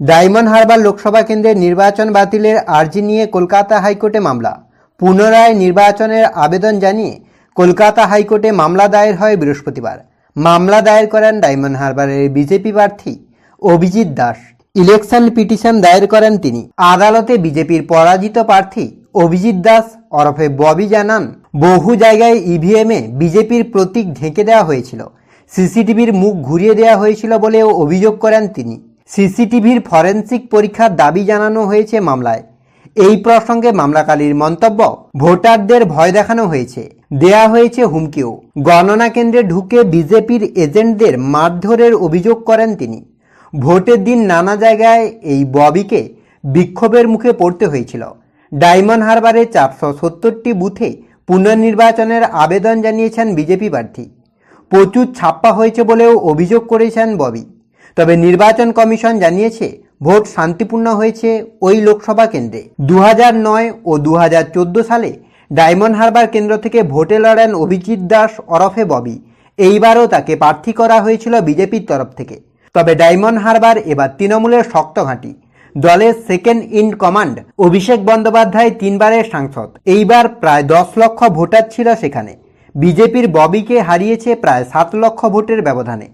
Diamond Harbour Lok Sabha কেন্দ্রের নির্বাচন বাতিলের আর্জি নিয়ে কলকাতা হাইকোর্টে মামলা। পুনরায় নির্বাচনের আবেদন জানিয়ে কলকাতা হাইকোর্টে মামলা দায়ের হয় বৃহস্পতিবার। মামলা দায়ের করেন ডায়মন্ড হারবারের বিজেপি প্রার্থী অভিজিৎ দাস। ইলেকশন পিটিশন দায়ের করেন তিনি। আদালতে বিজেপির পরাজিত প্রার্থী অভিজিৎ দাস ওরফে ববি জানান, বহু জায়গায় ইভিএমে বিজেপির প্রতীক ঢেকে দেওয়া হয়েছিল। সিসিটিভির মুখ ঘুরিয়ে দেওয়া হয়েছিল বলেও অভিযোগ করেন তিনি। সিসিটিভির ফরেন্সিক পরীক্ষার দাবি জানানো হয়েছে মামলায়। এই প্রসঙ্গে মামলাকারীর মন্তব্য, ভোটারদের ভয় দেখানো হয়েছে। দেয়া হয়েছে হুমকিও। গণনা কেন্দ্রে ঢুকে বিজেপির এজেন্টদের মারধরের অভিযোগ করেন তিনি। ভোটের দিন নানা জায়গায় এই ববিকে বিক্ষোভের মুখে পড়তে হয়েছিল। ডায়মন্ড হারবারে চারশো সত্তরটি বুথে পুনর্নির্বাচনের আবেদন জানিয়েছেন বিজেপি প্রার্থী। প্রচুর ছাপ্পা হয়েছে বলেও অভিযোগ করেছেন ববি। তবে নির্বাচন কমিশন জানিয়েছে ভোট শান্তিপূর্ণ হয়েছে ওই লোকসভা কেন্দ্রে। দু নয় ও দু হাজার চোদ্দ সালে ডায়মন্ড হারবার কেন্দ্র থেকে ভোটে লড়েন অভিজিৎ দাস, ওরফে ববি। এইবারও তাকে প্রার্থী করা হয়েছিল বিজেপির তরফ থেকে। তবে ডায়মন্ড হারবার এবার তৃণমূলের শক্ত ঘাঁটি। দলের second in command Abhishek Bandyopadhyay তিনবারের সাংসদ। এইবার প্রায় দশ লক্ষ ভোটার ছিল সেখানে। বিজেপির ববিকে হারিয়েছে প্রায় সাত লক্ষ ভোটের ব্যবধানে।